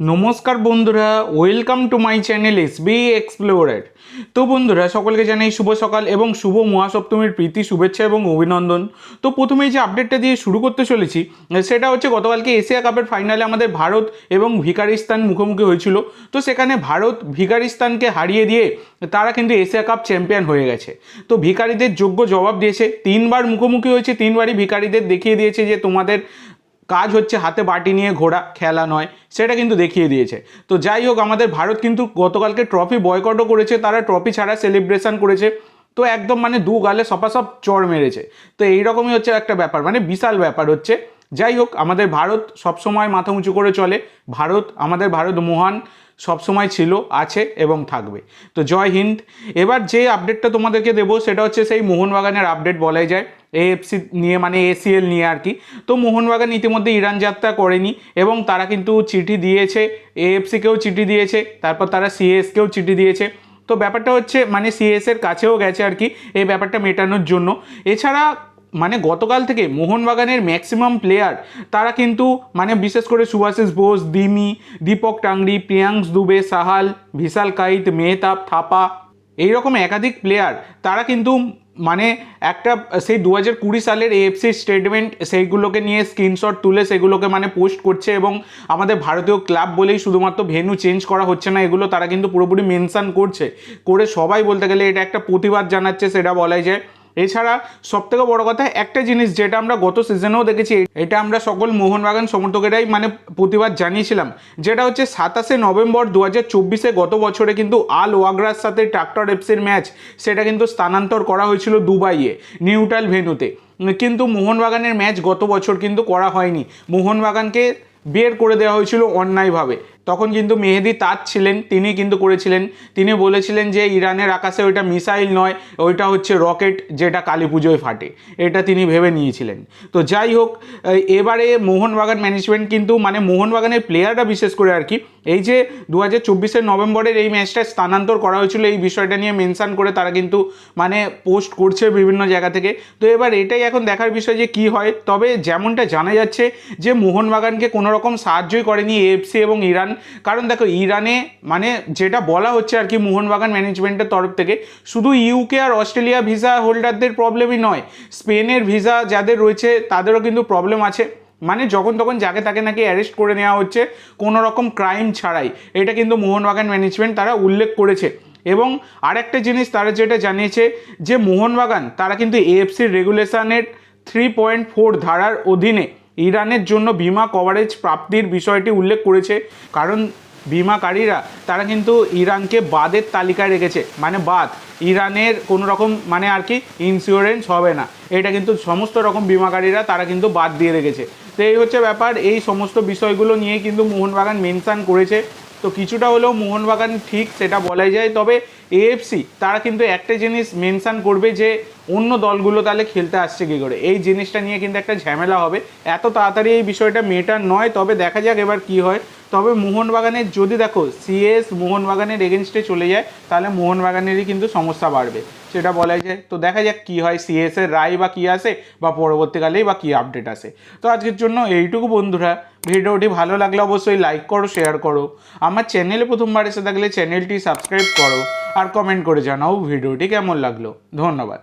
নমস্কার বন্ধুরা welcome to my channel S B explorer তো বন্ধুরা, সকলকে জানাই শুভ সকাল এবং শুভ মহাসপ্তমীর প্রীতি, শুভেচ্ছা এবং অভিনন্দন। তো প্রথমেই যে আপডেটটা দিয়ে শুরু করতে চলেছি, সেটা হচ্ছে গতকালকে এশিয়া কাপের ফাইনালে আমাদের ভারত এবং ভিকারিস্তান মুখোমুখি হয়েছিল। তো সেখানে ভারত ভিকারিস্তানকে হারিয়ে দিয়ে তারা কিন্তু এশিয়া কাপ চ্যাম্পিয়ন হয়ে গেছে। তো ভিকারিদের যোগ্য জবাব দিয়েছে, তিনবার মুখোমুখি হয়েছে, তিনবারই ভিকারিদের দেখিয়ে দিয়েছে যে তোমাদের কাজ হচ্ছে হাতে বাটি নিয়ে ঘোড়া খেলা নয়, সেটা কিন্তু দেখিয়ে দিয়েছে। তো যাই হোক, আমাদের ভারত কিন্তু গতকালকে ট্রফি বয়কটও করেছে, তারা ট্রফি ছাড়া সেলিব্রেশন করেছে। তো একদম মানে দু গালে সপাসপ চড় মেরেছে। তো এইরকমই হচ্ছে একটা ব্যাপার মানে বিশাল ব্যাপার হচ্ছে। যাই হোক, আমাদের ভারত সবসময় মাথা উঁচু করে চলে। ভারত, আমাদের ভারত মহান, সবসময় ছিল, আছে এবং থাকবে। তো জয় হিন্দ। এবার যে আপডেটটা তোমাদেরকে দেবো, সেটা হচ্ছে সেই মোহনবাগানের আপডেট বলাই যায়। এএফসি নিয়ে মানে এসিএল নিয়ে আর কি। তো মোহনবাগান ইতিমধ্যে ইরান যাত্রা করেনি এবং তারা কিন্তু চিঠি দিয়েছে এএফসিকেও চিঠি দিয়েছে, তারপর তারা সিএসকেও চিঠি দিয়েছে। তো ব্যাপারটা হচ্ছে মানে সিএস এর কাছেও গেছে আর কি এই ব্যাপারটা মেটানোর জন্য। এছাড়া মানে গতকাল থেকে মোহনবাগানের ম্যাক্সিমাম প্লেয়ার, তারা কিন্তু মানে বিশেষ করে সুভাষিস বোস, দিমি, দীপক টাংরি প্রিয়াংশ দুবে, সাহাল, ভিশাল কাইত, মেহতাব, থাপা, এইরকম একাধিক প্লেয়ার, তারা কিন্তু মানে একটা, সেই দু হাজার কুড়ি সালের এএফসি স্টেটমেন্ট সেইগুলোকে নিয়ে স্ক্রিনশট তুলে সেগুলোকে মানে পোস্ট করছে এবং আমাদের ভারতীয় ক্লাব বলেই শুধুমাত্র ভেনু চেঞ্জ করা হচ্ছে না, এগুলো তারা কিন্তু পুরোপুরি মেনশান করছে। করে সবাই বলতে গেলে এটা একটা প্রতিবাদ জানাচ্ছে, সেটা বলাই যায়। এছাড়া সবথেকে বড় কথা, একটা জিনিস যেটা আমরা গত সিজনেও দেখেছি, এটা আমরা সকল মোহনবাগান সমর্থকেরাই মানে প্রতিবাদ জানিয়েছিলাম, যেটা হচ্ছে সাতাশে নভেম্বর দু হাজার চব্বিশে গত বছরে কিন্তু আল ওয়াগরার সাথে ট্রাক্টর এফসির ম্যাচ, সেটা কিন্তু স্থানান্তর করা হয়েছিল দুবাইয়ে, নিউট্রাল ভেন্যুতে কিন্তু মোহনবাগানের ম্যাচ গত বছর কিন্তু করা হয়নি। মোহনবাগানকে বের করে দেওয়া হয়েছিল অন্যায়ভাবে। তখন কিন্তু মেহেদি তাজ ছিলেন, তিনি কিন্তু করেছিলেন। তিনি বলেছিলেন যে ইরানের আকাশে ওইটা মিসাইল নয়, ওইটা হচ্ছে রকেট যেটা কালী পুজোয় ফাটে। এটা তিনি ভেবে নিয়েছিলেন। তো যাই হোক এবারে মোহনবাগান ম্যানেজমেন্ট কিন্তু মানে মোহনবাগানের প্লেয়াররা বিশেষ করে আর কি, এই যে দু হাজার নভেম্বরের এই ম্যাচটা স্থানান্তর করা হয়েছিল, এই বিষয়টা নিয়ে মেনশান করে তারা কিন্তু মানে পোস্ট করছে বিভিন্ন জায়গা থেকে। তো এবার এটাই এখন দেখার বিষয় যে কি হয়। তবে যেমনটা জানা যাচ্ছে যে মোহনবাগানকে কোনো রকম সাহায্যই করেনি এএফসি এবং ইরান। কারণ দেখো ইরানে মানে যেটা বলা হচ্ছে আর কি মোহনবাগান ম্যানেজমেন্টের তরফ থেকে, শুধু ইউকে আর অস্ট্রেলিয়া ভিসা হোল্ডারদের প্রবলেমই নয়, স্পেনের ভিসা যাদের রয়েছে তাদেরও কিন্তু প্রবলেম আছে। মানে যখন তখন যাকে তাকে নাকি অ্যারেস্ট করে নেওয়া হচ্ছে, কোনো রকম ক্রাইম ছাড়াই। এটা কিন্তু মোহনবাগান ম্যানেজমেন্ট তারা উল্লেখ করেছে। এবং আরেকটা জিনিস তারা যেটা জানিয়েছে যে মোহনবাগান তারা কিন্তু এএফসির রেগুলেশনের থ্রি পয়েন্ট ফোর ধারার অধীনে ইরানের জন্য বিমা কভারেজ প্রাপ্তির বিষয়টি উল্লেখ করেছে। কারণ বিমাকারীরা, তারা কিন্তু ইরানকে বাদের তালিকায় রেখেছে। মানে বাদ ইরানের কোনো রকম মানে আর কি ইন্স্যুরেন্স হবে না। এটা কিন্তু সমস্ত রকম বিমাকারীরা, তারা কিন্তু বাদ দিয়ে রেখেছে। তো এই হচ্ছে ব্যাপার। এই সমস্ত বিষয়গুলো নিয়ে কিন্তু মোহনবাগান মেনশান করেছে। তো কিছুটা হলেও মোহনবাগান ঠিক, সেটা বলাই যায়। তবে এএফসি তারা কিন্তু একটা জিনিস মেনশান করবে যে অন্য দলগুলো তাহলে খেলতে আসছে কী করে। এই জিনিসটা নিয়ে কিন্তু একটা ঝামেলা হবে। এত তাড়াতাড়ি এই বিষয়টা মেটার নয়, তবে দেখা যাক এবার কি হয়। তবে মোহনবাগানের যদি দেখো সিএস মোহনবাগানের এগেনস্টে চলে যায়, তাহলে মোহনবাগানেরই কিন্তু সমস্যা বাড়বে। সেটা বলাই যায়। তো দেখা যাক কী হয় সিএস এর রায় বা কী আসে বা পরবর্তীকালেই বা কী আপডেট আসে। তো আজকের জন্য এইটুকু বন্ধুরা। ভিডিওটি ভালো লাগলে অবশ্যই লাইক করো শেয়ার করো। আমার চ্যানেলে প্রথমবার এসে থাকলে চ্যানেলটি সাবস্ক্রাইব করো আর কমেন্ট করে জানাও ভিডিওটি কেমন লাগল। ধন্যবাদ।